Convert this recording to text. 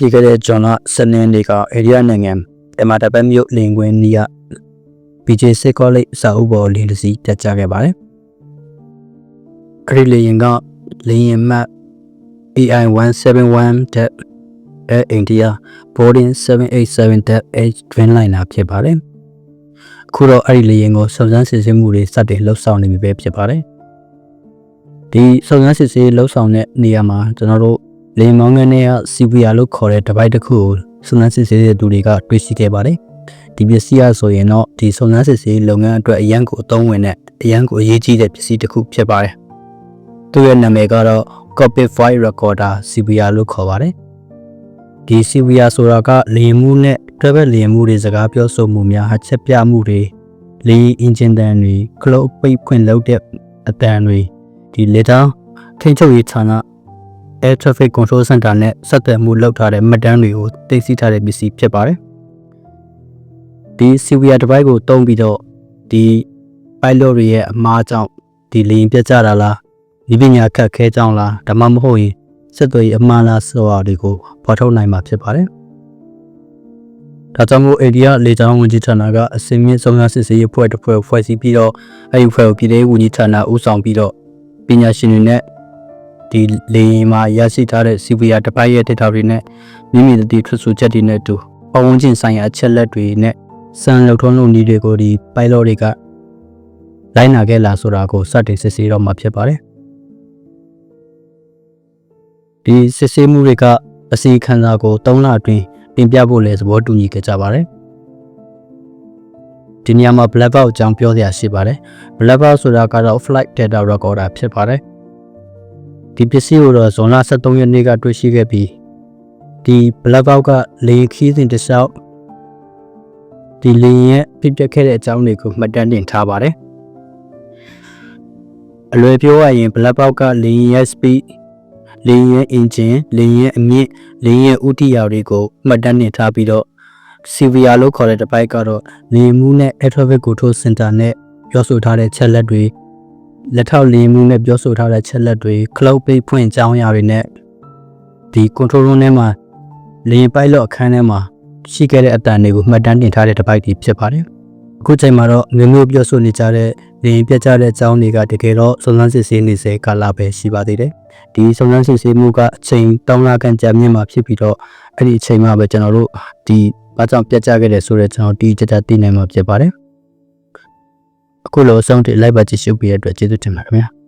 ပြီးခဲ့တဲ့ဂျွန်လ12ရက်နေ့ကအိန္ဒိယနိုင်ငံအမတာပက်မြို့လင်ကွင်းနီးက BJ စစ်ကောလိပ်စာအုပ်ပေါ်လင်းတစ်စီးတက်ကြခဲ့ပါတယ်။အဲ့ဒီလေရင်ကလေရင်မှတ် AI 171တက်အဲအိန္ဒိယ boarding 787တက် H twin liner ဖြစ်ပါတယ်။အခုတော့အဲ့ဒီလေရင်ကိုစုံစမ်းစစ်ဆေးမှုတွေစတင်လှုပ်ဆောင်နေပြီပဲဖြစ်ပါတယ်။ဒီစုံစမ်းစစ်ဆေးလှုပ်ဆောင်တဲ့နေရာမှာကျွန်တော်တို့ လေမောင်းငန်းတွေက CPR လို့ခေါ်တဲ့တပိုက်တစ်ခုကိုစုံစမ်းစစ်ဆေးတဲ့သူတွေကတွေ့ရှိခဲ့ပါတယ်။ဒီပစ္စည်းအဆိုရင်တော့ဒီစုံစမ်းစစ်ဆေးလုပ်ငန်းအတွက်အရန်ကိုအသုံးဝင်တဲ့အရန်ကိုအရေးကြီးတဲ့ပစ္စည်းတစ်ခုဖြစ်ပါတယ်။သူ့ရဲ့နာမည်ကတော့ Copy File Recorder CPR လို့ခေါ်ပါတယ်။ဒီ CPR ဆိုတာကလေယာဉ်မှုနဲ့ travel လေယာဉ်မှုတွေစကားပြောဆိုမှုများဟချက်ပြမှုတွေလေယာဉ် engine တန်တွေ cloud ပိတ်ဖွင့်လုပ်တဲ့အတန်တွေဒီ letter ထိန်းချုပ်ရေးဌာန Air Traffic Control Center နဲ့ဆက်သွယ်မှုလုပ်ထားတဲ့မှတ်တမ်းတွေကိုသိသိထားတဲ့ပစ္စည်းဖြစ်ပါတယ်။ဒီ CVR device ကိုတုံးပြီးတော့ဒီ pilot တွေရဲ့အမားကြောင့်ဒီလေယာဉ်ပြတ်ကျတာလားဒီပညာခက်ခဲကြောင်းလားဒါမှမဟုတ်ရင်ဆက်သွယ်ရေးအမှားလားဆိုတာတွေကိုဖော်ထုတ်နိုင်မှာဖြစ်ပါတယ်။ဒါကြောင့်မို့အိန္ဒိယလေကြောင်းဝန်ကြီးဌာနကအစင်းမြင့်စုံစမ်းစစ်ဆေးရေးဖွဲ့တစ်ဖွဲ့ကိုဖွဲ့စည်းပြီးတော့အဲဒီဖွဲ့ကိုပြည်ထောင်ဝန်ကြီးဌာနဦးဆောင်ပြီးတော့ပညာရှင်တွေနဲ့ ဒီလေယာဉ်မှာရရှိထားတဲ့ CVR တစ်ပိုင်းရဲ့ data တွေနဲ့မိမိတည်ထွက်ဆိုချက်တွေနဲ့အတူပတ်ဝန်းကျင်ဆိုင်ရာအချက်လက်တွေနဲ့စံလောက်ထုံးလုံးနည်းတွေကိုဒီ pilot တွေကလိုက်နာခဲ့လားဆိုတာကိုစတင်စစ်ဆေးတော့မှာဖြစ်ပါတယ်ဒီစစ်ဆေးမှုတွေကအစီခံစာကို3လအတွင်းတင်ပြဖို့လဲသဘောတူညီခဲ့ကြပါတယ်ဒီနေရာမှာ black box အကြောင်းပြောစရာရှိပါတယ် black box ဆိုတာကတော့ flight data recorder ဖြစ်ပါတယ် ဒီပစ္စည်းကိုတော့ဇွန်လ23ရက်နေ့ကတွေ့ရှိခဲ့ပြီးဒီ black box ကလေခီးစဉ်တစ်လျှောက်ဒီလေရဲ့ဖြစ်ပျက်ခဲ့တဲ့အကြောင်းတွေကိုမှတ်တမ်းတင်ထားပါတယ်အလွယ်ပြောရရင် black box ကလေရဲ့ speed လေရဲ့ engine လေရဲ့အမြင့်လေရဲ့ဥတီယာတွေကိုမှတ်တမ်းတင်ထားပြီးတော့ CVR လို့ခေါ်တဲ့တစ်ပိုက်ကတော့လေမှုနဲ့ air traffic control center နဲ့ပြောဆိုထားတဲ့ချက်လက်တွေ လက်ထောက်လေမှုနဲ့ပြောဆိုထားတဲ့ချက်လက်တွေ cloud ပိတ်ဖွင့်ကြောင်းရာတွေနဲ့ဒီ control room ထဲမှာလေယာဉ် pilot အခန်းထဲမှာရှိခဲ့တဲ့အတန်တွေကိုမှတ်တမ်းတင်ထားတဲ့တစ်ပိုက်တွေဖြစ်ပါတယ်အခုချိန်မှာတော့မျိုးမျိုးပြောဆိုနေကြတဲ့လေရင်ပြတ်ကြတဲ့အကြောင်းတွေကတကယ်တော့စုံစမ်းစစ်ဆေးနေစေကာလပဲရှိပါသေးတယ်။ဒီစုံစမ်းစစ်ဆေးမှုကအချိန်တောင်းလာကန်ကြာမြင့်မှာဖြစ်ပြီးတော့အဲ့ဒီအချိန်မှာပဲကျွန်တော်တို့ဒီဘာကြောင့်ပြတ်ကြခဲ့တယ်ဆိုတော့ကျွန်တော်တီးကြကြသိနိုင်မှာဖြစ်ပါတယ်။ အခုလိုအဆုံးထိလိုက်ပါကြည့်ရှုပေးတဲ့အတွက်ကျေးဇူးတင်ပါတယ်ခင်ဗျာ။